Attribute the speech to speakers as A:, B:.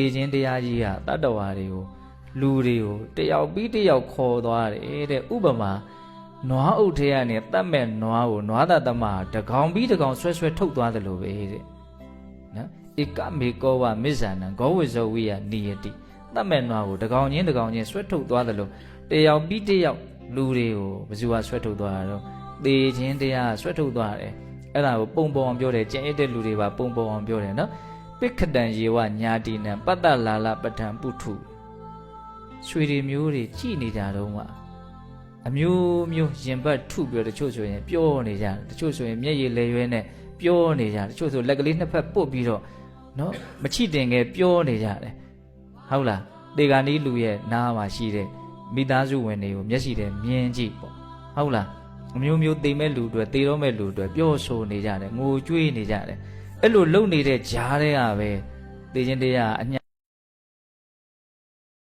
A: ေခြင်းတရားကြီးကတတ္တဝါတွေကိုလူတွေကိုတယောက်ပြီးတယောက်ခေါ်သွားတယ်တဲ့ဥပမာနွားအုပ်ထဲကနေတတ်မဲ့နွားကိုနွားသားသမားတကောင်ပြီးတကောင်ဆွဲဆွဲထုတ်သွားတယ်လို့ပဲတဲ့နော်ဧကမေကောဝမစ္ဆန္နံဂောဝိဇောဝိယနိယတိတတ်မဲ့နွားကိုတကောင်ချင်းတကောင်ချင်းဆွဲထုတ်သွားတယ်လို့တယောက်ပြီးတယောက်လူတွေကိုဘယ်သူကဆွဲထုတ်သွားတာတော့သေခြင်းတရားကဆွဲထုတ်သွားတယ်အဲ့ဒါကိုပုံပေါ်အောင်ပြောတယ်ကျင့်ရတဲ့လူတွေပါပုံပေါ်အောင်ပြောတယ်နော် ပိခတံယေဝညာတိနံပတ္တလာလပဋ္ဌံပုထုရွှေတွေမျိုးတွေကြည်နေကြတော့မှအမျိုးမျိုးရင်ဘတ်ထုပြီးတော့တချို့ဆိုရင်ပြောနေကြတယ်တချို့ဆိုရင်မျက်ရည်လဲရွဲနဲ့ပြောနေကြတယ်တချို့ဆိုလက်ကလေးနှစ်ဖက်ပုတ်ပြီးတော့နော်မချိတင်ငယ်ပြောနေကြတယ်ဟုတ်လားတေဂာနီလူရဲ့နားမှာရှိတဲ့မိသားစုဝင်တွေကိုမျက်စိနဲ့မြင်ကြည့်ပေါ့ဟုတ်လားအမျိုးမျိုးတိမ်မဲ့လူတွေတေတော့မဲ့လူတွေပြောဆိုနေကြတယ်ငိုကြွေးနေကြတယ် အဲ့လိုလုံနေတဲ့ဂျားတွေကပဲသိချင်းတရားအညာ